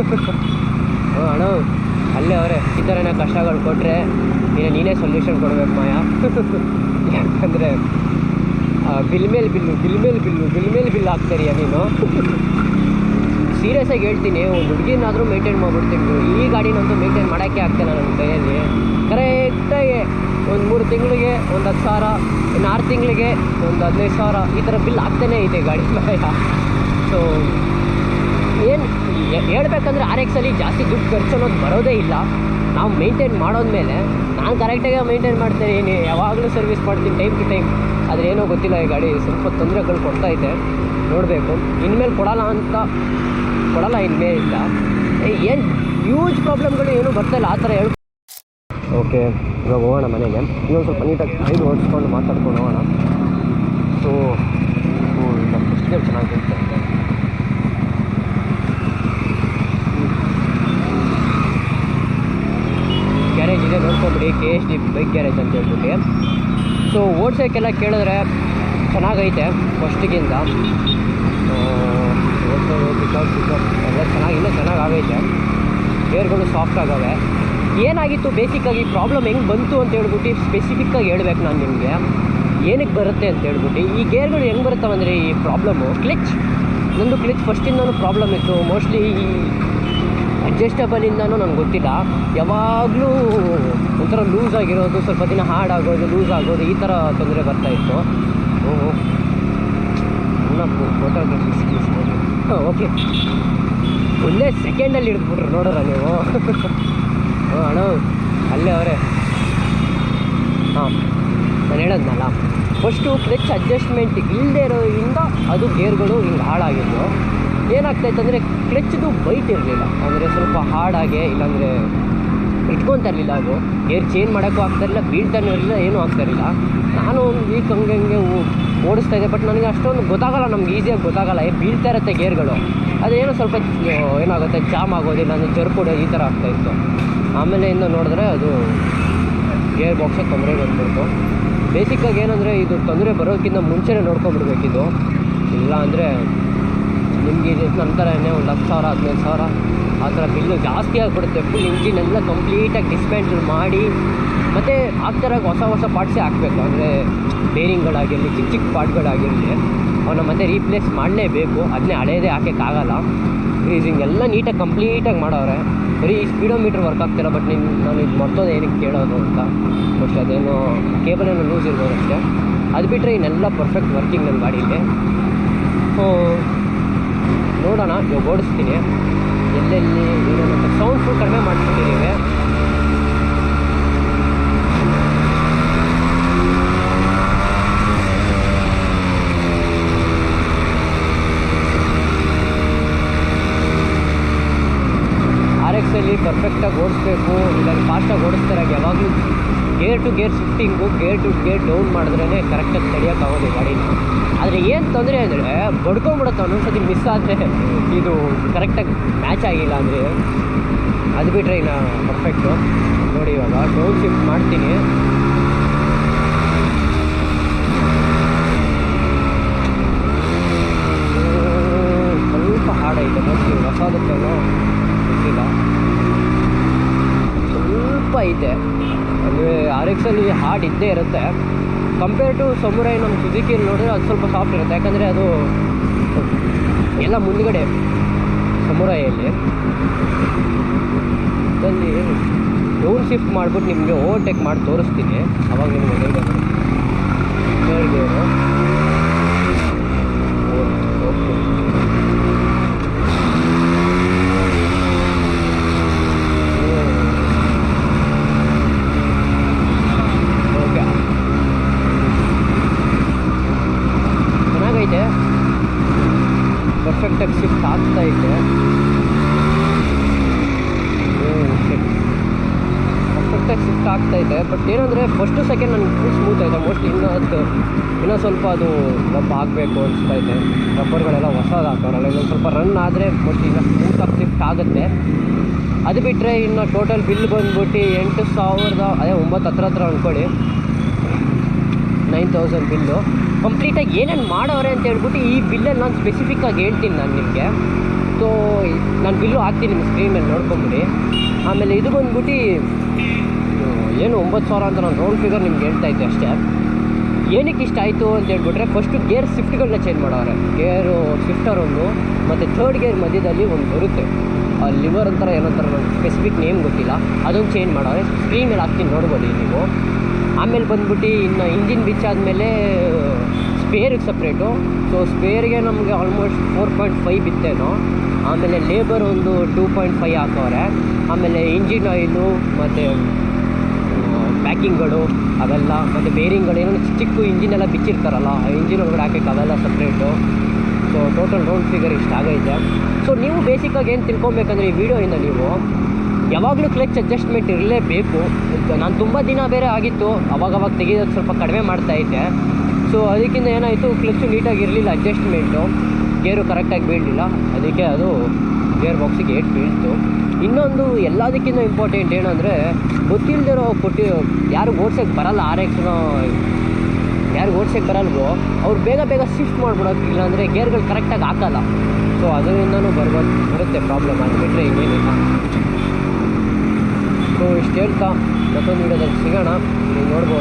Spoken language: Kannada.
ಅಣ್ಣ, ಅಲ್ಲೇ ಅವರೇ ಈ ಥರನೇ ಕಷ್ಟಗಳು ಕೊಟ್ಟರೆ ನೀನು ನೀನೇ ಸೊಲ್ಯೂಷನ್ ಕೊಡ್ಬೇಕು ಮಾಯ. ಯಾಕಂದರೆ ಬಿಲ್ ಮೇಲೆ ಬಿಲ್ಲು, ಬಿಲ್ ಮೇಲೆ ಬಿಲ್ಲು, ಬಿಲ್ ಮೇಲೆ ಬಿಲ್ ಹಾಕ್ತಾರಿಯ ನೀನು. ಸೀರಿಯಸ್ ಆಗಿ ಹೇಳ್ತೀನಿ, ಒಂದು ಹುಡುಗಿನಾದರೂ ಮೇಂಟೈನ್ ಮಾಡ್ಬಿಡ್ತೀನಿ ಈ ಗಾಡಿನಂತೂ ಮೇಂಟೈನ್ ಮಾಡೋಕ್ಕೆ ನಾನು ನನ್ನ ಕೈಯಲ್ಲಿ. ಕರೆಕ್ಟಾಗಿ ಒಂದು ಮೂರು ತಿಂಗಳಿಗೆ ಒಂದು ಹತ್ತು ಸಾವಿರ, ಇನ್ನು ಆರು ತಿಂಗಳಿಗೆ ಒಂದು ಹದಿನೈದು ಸಾವಿರ ಈ ಥರ ಬಿಲ್ ಆಗ್ತಾನೇ ಇದೆ ಗಾಡಿ ಮಾಯ. ಸೊ ಏನು ಹೇಳ್ಬೇಕಂದ್ರೆ ಆರ್ ಎಕ್ಸಲ್ಲಿ ಜಾಸ್ತಿ ದುಡ್ಡು ಖರ್ಚು ಅನ್ನೋದು ಬರೋದೇ ಇಲ್ಲ. ನಾವು ಮೇಂಟೈನ್ ಮಾಡೋದ್ಮೇಲೆ ನಾನು ಕರೆಕ್ಟಾಗಿ ಮೇಂಟೈನ್ ಮಾಡ್ತೀನಿ ಯಾವಾಗಲೂ ಸರ್ವಿಸ್ ಮಾಡ್ತೀನಿ ಟೈಮ್ ಟು ಟೈಮ್ ಆದರೆ ಏನೋ ಗೊತ್ತಿಲ್ಲ, ಈ ಗಾಡಿ ಸ್ವಲ್ಪ ತೊಂದರೆಗಳು ಇದೆ. ನೋಡಬೇಕು. ಇನ್ಮೇಲೆ ಕೊಡೋಲ್ಲ ಅಂತ ಕೊಡಲ್ಲ ಇಲ್ಲ. ಏನು ಹ್ಯೂಜ್ ಪ್ರಾಬ್ಲಮ್ಗಳು ಏನೂ ಬರ್ತಾಯಿಲ್ಲ ಆ ಥರ ಹೇಳ್ಕೊ ಓಕೆ ಇವಾಗ ಹೋಗೋಣ ಮನೆಗೆ. ಇನ್ನೊಂದು ಸ್ವಲ್ಪ ನೀಟಾಗಿ ಐದು ಓಡಿಸ್ಕೊಂಡು ಮಾತಾಡ್ಕೊಂಡು ಹೋಗೋಣ. ಸೊ ಇದು ಫಸ್ಟ್ ಗೇಮ್ ಚೆನ್ನಾಗಿರುತ್ತೆ ಗ್ಯಾರೇಜ್ ಇದೆ ನೋಡ್ಕೊಂಬಿಡಿ K S D bike garage ಅಂತ ಹೇಳ್ಬಿಟ್ಟು. ಸೊ ಓಡ್ಸೋಕ್ಕೆಲ್ಲ ಕೇಳಿದ್ರೆ ಚೆನ್ನಾಗೈತೆ ಫಸ್ಟಿಗಿಂತ ಓಡ್ಸೋದು ಎಲ್ಲ ಚೆನ್ನಾಗಿ, ಇನ್ನೂ ಚೆನ್ನಾಗಿ ಆಗೈತೆ ಗೇರ್ಗಳು ಸಾಫ್ಟ್ ಆಗವೆ. ಏನಾಗಿತ್ತು? ಬೇಸಿಕ್ಕಾಗಿ ಪ್ರಾಬ್ಲಮ್ ಹೆಂಗೆ ಬಂತು ಅಂತ ಹೇಳ್ಬಿಟ್ಟು ಸ್ಪೆಸಿಫಿಕ್ಕಾಗಿ ಹೇಳ್ಬೇಕು ನಾನು ನಿಮಗೆ. ಏನಕ್ಕೆ ಬರುತ್ತೆ ಅಂತ ಹೇಳ್ಬಿಟ್ಟು. ಈ ಗೇರ್ಗಳು ಹೆಂಗೆ ಬರುತ್ತವೆ ಅಂದರೆ ಈ ಪ್ರಾಬ್ಲಮ್ಮು ಕ್ಲಿಚ್ ನಂದು ಕ್ಲಿಚ್ ಫಸ್ಟಿಂದನೂ ಪ್ರಾಬ್ಲಮ್ ಇತ್ತು. ಮೋಸ್ಟ್ಲಿ ಈ ಅಡ್ಜಸ್ಟಬಲಿಂದನೂ ನನಗೆ ಗೊತ್ತಿಲ್ಲ. ಯಾವಾಗಲೂ ಒಂಥರ ಲೂಸ್ ಆಗಿರೋದು, ಸ್ವಲ್ಪ ದಿನ ಹಾರ್ಡ್ ಆಗೋದು ಲೂಸ್ ಆಗೋದು, ಈ ಥರ ತೊಂದರೆ ಬರ್ತಾಯಿತ್ತು ಹಾಂ ಓಕೆ ಒಂದೇ ಸೆಕೆಂಡಲ್ಲಿ ಹಿಡಿದ್ಬಿಟ್ರು, ನೋಡೋರ ನೀವು. ಹಾಂ ಅಣ್ಣ, ಅಲ್ಲೇ ಅವರೇ. ಹಾಂ, ನಾನು ಹೇಳೋದ್ನಲ್ಲ. ಫಸ್ಟು ಕ್ಲಚ್ ಅಡ್ಜಸ್ಟ್ಮೆಂಟ್ ಇಲ್ಲದೆ ಇರೋದ್ರಿಂದ ಅದು ಗೇರ್ಗಳು ಹಿಂಗೆ ಹಾಳಾಗಿದ್ದು ಏನಾಗ್ತಾಯಿತ್ತು ಅಂದರೆ ಕ್ಲಚ್ದು ಬೈಟ್ ಇರಲಿಲ್ಲ. ಅಂದರೆ ಸ್ವಲ್ಪ ಹಾರ್ಡಾಗೆ ಇಲ್ಲಾಂದರೆ ಇಟ್ಕೊತಾ ಇರಲಿಲ್ಲ ಅದು. ಏರ್ ಚೇಂಜ್ ಮಾಡೋಕ್ಕೂ ಆಗ್ತಾಯಿರಲಿಲ್ಲ ಬೀಳ್ತಾನೂ ಇರಲಿಲ್ಲ, ಏನೂ ಆಗ್ತಾಯಿರಲಿಲ್ಲ ನಾನು ಒಂದು ವೀಕ್ ಹಂಗೆ ಹಂಗೆ ಓಡಿಸ್ತಾ ಇದ್ದೆ ಬಟ್ ನನಗೆ ಅಷ್ಟೊಂದು ಗೊತ್ತಾಗಲ್ಲ, ನಮ್ಗೆ ಈಸಿಯಾಗಿ ಗೊತ್ತಾಗಲ್ಲ, ಏ, ಬೀಳ್ತಾ ಇರುತ್ತೆ ಗೇರ್ಗಳು. ಅದೇನೋ ಸ್ವಲ್ಪ ಏನಾಗುತ್ತೆ, ಜಾಮ್ ಆಗೋದು, ಇಲ್ಲಾಂದರೆ ಜರ್ಕೊಡೋದು ಈ ಥರ ಆಗ್ತಾಯಿತ್ತು ಆಮೇಲೆ ಇನ್ನು ನೋಡಿದ್ರೆ ಅದು ಗೇರ್ ಬಾಕ್ಸಿಗೆ ತೊಂದರೆ ಬಂದ್ಬಿಡ್ತು. ಬೇಸಿಕ್ಕಾಗಿ ಏನಂದರೆ ಇದು ತೊಂದರೆ ಬರೋಕ್ಕಿಂತ ಮುಂಚೆನೇ ನೋಡ್ಕೊಂಡ್ಬಿಡ್ಬೇಕಿದು ಇಲ್ಲ ಅಂದರೆ ನಿಮಗೆ ಇದು ನಂತರನೇ ಒಂದು ಹತ್ತು ಸಾವಿರ, ಹದಿನೈದು ಸಾವಿರ, ಆ ಥರ ಬಿಲ್ಲು ಜಾಸ್ತಿ ಆಗಿಬಿಡುತ್ತೆ. ಫುಲ್ ಇಂಜಿನ್ ಎಲ್ಲ ಕಂಪ್ಲೀಟಾಗಿ ಡಿಸ್ಮ್ಯಾಂಟಲ್ ಮಾಡಿ, ಮತ್ತು ಥರ ಹೊಸ ಹೊಸ ಪಾರ್ಟ್ಸೇ ಹಾಕಬೇಕು. ಅಂದರೆ ಬೇರಿಂಗ್ಗಳಾಗಿರಲಿ ಚಿಕ್ಕ ಚಿಕ್ಕ ಪಾರ್ಟ್ಗಳಾಗಿರಲಿ ಅವನ್ನ ಮತ್ತೆ ರೀಪ್ಲೇಸ್ ಮಾಡಲೇಬೇಕು. ಅದನ್ನೇ ಹಳೇದೇ ಹಾಕೋಕ್ಕಾಗಲ್ಲ ಗ್ರೀಸಿಂಗ್ ಎಲ್ಲ ನೀಟಾಗಿ ಕಂಪ್ಲೀಟಾಗಿ ಮಾಡೋರೆ ಬರೀ ಸ್ಪೀಡೋಮೀಟ್ರ್ ವರ್ಕ್ ಆಗ್ತಿಲ್ಲ ಬಟ್ ನಿನ್ನ ನಾನು ಇದು ಮರ್ತೋದು ಏನಕ್ಕೆ ಕೇಳೋದು ಅಂತ. ಬಟ್ ಅದೇನೋ ಕೇಬಲ್ ಏನೋ ಲೂಸ್ ಇರ್ಬೋದು ಅಷ್ಟೇ. ಅದು ಬಿಟ್ಟರೆ ಇನ್ನೆಲ್ಲ ಪರ್ಫೆಕ್ಟ್ ವರ್ಕಿಂಗ್ ನನ್ನ ಗಾಡೀಲಿ. ನೋಡೋಣ, ಇವಾಗ ಓಡಿಸ್ತೀನಿ. ಎಲ್ಲೆಲ್ಲಿ ಏನೇನು ಅಂತ ಸೌಂಡ್ ಫುಲ್ ಕಡಿಮೆ ಮಾಡಿಸ್ಬಿಟ್ಟಿದ್ದೀವಿ ಆರ್ ಎಕ್ಸಲ್ಲಿ ಪರ್ಫೆಕ್ಟಾಗಿ ಓಡಿಸ್ಬೇಕು. ಇಲ್ಲ ಫಾಸ್ಟಾಗಿ ಓಡಿಸ್ತಾರೆ ಯಾವಾಗಲೂ gear to gear shifting gear to gear down ಮಾಡಿದ್ರೇ ಕರೆಕ್ಟಾಗಿ ತಡೆಯೋಕ್ಕಾಗೋದು ಗಾಡಿನ. ಆದರೆ ಏನು ತೊಂದರೆ ಅಂದರೆ ಬಡ್ಕೊಂಬಿಡುತ್ತೆ, ಒಂದೊಂದ್ಸತಿ ಮಿಸ್ ಆದರೆ ಇದು ಕರೆಕ್ಟಾಗಿ ಮ್ಯಾಚ್ ಆಗಿಲ್ಲ ಅಂದರೆ ಅದು ಬಿಟ್ಟರೆ ಇನ್ನು ಪರ್ಫೆಕ್ಟು ನೋಡಿ ಇವಾಗ ಡೌನ್ ಶಿಫ್ಟ್ ಮಾಡ್ತೀನಿ. ಸ್ವಲ್ಪ ಹಾಡೈತೆ ಮೋಸ್ಟ್ಲಿ ಹೊಸದಕ್ಕೇನೋ ಗೊತ್ತಿಲ್ಲ. ಸ್ವಲ್ಪ ಐತೆ ಅಂದರೆ ಆರ್ ಎಕ್ಸಲ್ಲಿ ಹಾರ್ಡ್ ಇದ್ದೇ ಇರುತ್ತೆ. ಕಂಪೇರ್ ಟು ಸಮುರೈ ನಮ್ಮ ಸುಜುಕಿಯಲ್ಲಿ ನೋಡಿದ್ರೆ ಅದು ಸ್ವಲ್ಪ ಸಾಫ್ಟ್ ಇರುತ್ತೆ. ಯಾಕಂದರೆ ಅದು ಎಲ್ಲ ಮುಂದ್ಗಡೆ ಸಮುರಾಯಲ್ಲಿ ಅಲ್ಲಿ ಡೌನ್ ಶಿಫ್ಟ್ ಮಾಡಿಬಿಟ್ಟು ನಿಮಗೆ ಓವರ್ಟೇಕ್ ಮಾಡಿ ತೋರಿಸ್ತೀನಿ. ಅವಾಗ ನಿಮಗೆ ಗೇರು ಓಕೆ ಓಕೆ ಚೆನ್ನಾಗೈತೆ ಪರ್ಫೆಕ್ಟಾಗಿ ಶಿಫ್ಟ್ ಆಗ್ತಾ ಇದೆ. ಪರ್ಫೆಕ್ಟಾಗಿ ಶಿಫ್ಟ್ ಆಗ್ತಾ ಇದೆ. ಬಟ್ ಏನಂದರೆ ಫಸ್ಟು ಸೆಕೆಂಡ್ ನನಗೆ ಫುಲ್ ಸ್ಮೂತ್ ಆಯಿತು ಮೋಸ್ಟ್ಲಿ ಇನ್ನೂ ಅದು ಇನ್ನೂ ಸ್ವಲ್ಪ ಅದು ರಬ್ ಆಗಬೇಕು ಅನಿಸ್ತಾ ಇದೆ. ರಬ್ಬರ್ಗಳೆಲ್ಲ ಹೊಸದು ಹಾಕೋರಲ್ಲ. ಇನ್ನೊಂದು ಸ್ವಲ್ಪ ರನ್ ಆದರೆ ಮೋಸ್ಟ್ಲಿ ಇನ್ನೂ ಸ್ಮೂತಾಗಿ ಶಿಫ್ಟ್ ಆಗುತ್ತೆ. ಅದು ಬಿಟ್ಟರೆ ಇನ್ನು ಟೋಟಲ್ ಬಿಲ್ ಬಂದ್ಬಿಟ್ಟು ಎಂಟು ಸಾವಿರದ, ಅದೇ ಒಂಬತ್ತು ಹತ್ರ ಹತ್ರ ಅಂದ್ಕೊಳ್ಳಿ ನೈನ್ ತೌಸಂಡ್ ಬಿಲ್ಲು ಕಂಪ್ಲೀಟಾಗಿ ಏನೇನು ಮಾಡವ್ರೆ ಅಂತ ಹೇಳ್ಬಿಟ್ಟು ಈ ಬಿಲ್ಲಲ್ಲಿ ನಾನು ಸ್ಪೆಸಿಫಿಕ್ಕಾಗಿ ಹೇಳ್ತೀನಿ ನಾನು ನಿಮಗೆ. ಸೊ ನಾನು ಬಿಲ್ಲು ಹಾಕ್ತೀನಿ ನಿಮ್ಮ ಸ್ಕ್ರೀನ್ ಮೇಲೆ ನೋಡ್ಕೊಂಬಿಡಿ. ಆಮೇಲೆ ಇದು ಬಂದ್ಬಿಟ್ಟು ಏನು ಒಂಬತ್ತು ಸಾವಿರ ಅಂತ ನಾನು ರೌಂಡ್ ಫಿಗರ್ ನಿಮ್ಗೆ ಹೇಳ್ತಾ ಇದ್ದೆ ಅಷ್ಟೇ. ಏನಕ್ಕೆ ಇಷ್ಟ ಆಯಿತು ಅಂತ ಹೇಳ್ಬಿಟ್ರೆ ಫಸ್ಟು ಗೇರ್ ಶಿಫ್ಟ್ಗಳನ್ನ ಚೇಂಜ್ ಮಾಡೋರೆ ಗೇರು ಶಿಫ್ಟರ್ ಒಂದು, ಮತ್ತು ಥರ್ಡ್ ಗೇರ್ ಮಧ್ಯದಲ್ಲಿ ಒಂದು ಬರುತ್ತೆ. ಲಿವರ್ ಅಂತಾರ ಏನೋ ಥರ ಸ್ಪೆಸಿಫಿಕ್ ನೇಮ್ ಗೊತ್ತಿಲ್ಲ. ಅದೊಂದು ಚೇಂಜ್ ಮಾಡೋರೆ ಸ್ಕ್ರೀನ್ ಮೇಲೆ ಹಾಕ್ತೀನಿ ನೋಡ್ಬೋದು ನೀವು. ಆಮೇಲೆ ಬಂದ್ಬಿಟ್ಟು ಇನ್ನು ಇಂಜಿನ್ ಬಿಚ್ ಆದಮೇಲೆ ಸ್ಪೇರಿಗೆ ಸಪ್ರೇಟು ಸೊ ಸ್ಪೇರಿಗೆ ನಮಗೆ ಆಲ್ಮೋಸ್ಟ್ ಫೋರ್ ಪಾಯಿಂಟ್ ಫೈವ್ ಬಿತ್ತೇನೋ. ಆಮೇಲೆ ಲೇಬರ್ ಒಂದು ಟೂ ಪಾಯಿಂಟ್ ಫೈವ್ ಹಾಕವ್ರೆ ಆಮೇಲೆ ಇಂಜಿನ್ ಆಯಿಲು ಮತ್ತು ಪ್ಯಾಕಿಂಗ್ಗಳು ಅವೆಲ್ಲ, ಮತ್ತು ಬೇರಿಂಗ್ಗಳು ಏನೋ ಚಿಕ್ಕ ಚಿಕ್ಕ ಇಂಜಿನ್ ಎಲ್ಲ ಬಿಚ್ಚಿರ್ತಾರಲ್ಲ, ಆ ಇಂಜಿನ್ ಒಳಗಡೆ ಹಾಕಿ ಅವೆಲ್ಲ separate so total round figure ಇಷ್ಟ ಆಗೈತೆ. ಸೊ ನೀವು ಬೇಸಿಕ್ಕಾಗಿ ಏನು ತಿಳ್ಕೊಬೇಕಂದ್ರೆ ಈ ವಿಡಿಯೋಯಿಂದ ನೀವು, ಯಾವಾಗಲೂ ಕ್ಲಚ್ ಅಡ್ಜಸ್ಟ್ಮೆಂಟ್ ಇರಲೇಬೇಕು. ನಾನು ತುಂಬ ದಿನ ಬೇರೆ ಆಗಿತ್ತು, ಅವಾಗವಾಗ ತೆಗೆಯೋದು ಸ್ವಲ್ಪ ಕಡಿಮೆ ಮಾಡ್ತಾ ಇದ್ದೆ. ಸೊ ಅದಕ್ಕಿಂತ ಏನಾಯಿತು ಕ್ಲಚ್ಚು ನೀಟಾಗಿ ಇರಲಿಲ್ಲ ಅಡ್ಜಸ್ಟ್ಮೆಂಟು ಗೇರು ಕರೆಕ್ಟಾಗಿ ಬೀಳಲಿಲ್ಲ. ಅದಕ್ಕೆ ಅದು ಗೇರ್ ಬಾಕ್ಸಿಗೆ ಏಟ್ ಬೀಳ್ತು. ಇನ್ನೊಂದು ಎಲ್ಲದಕ್ಕಿಂತ ಇಂಪಾರ್ಟೆಂಟ್ ಏನಂದರೆ ಗೊತ್ತಿಲ್ಲದಿರೋ ಕೊಟ್ಟಿ, ಯಾರು ಓಡ್ಸೋಕ್ಕೆ ಬರಲ್ಲ ಆರ್ ಎಕ್ಸ್ನ ಯಾರು ಓಡ್ಸೋಕ್ಕೆ ಬರಲ್ವೋ, ಅವ್ರು ಬೇಗ ಬೇಗ ಶಿಫ್ಟ್ ಮಾಡ್ಬಿಡೋದು ಇಲ್ಲಾಂದರೆ ಗೇರ್ಗಳು ಕರೆಕ್ಟಾಗಿ ಹಾಕಲ್ಲ. ಸೊ ಅದರಿಂದನೂ ಬರ್ಬೋದು ಬರುತ್ತೆ ಪ್ರಾಬ್ಲಮ್ ಅದು ಬಿಟ್ಟರೆ ಇನ್ನೇನಿಲ್ಲ. ಸೊ ಇಷ್ಟು ಹೇಳ್ತಾ ಮತ್ತೊಂದು ವಿಡಿಯೋದಲ್ಲಿ ಸಿಗೋಣ. ನೀವು ನೋಡ್ಬೋದು.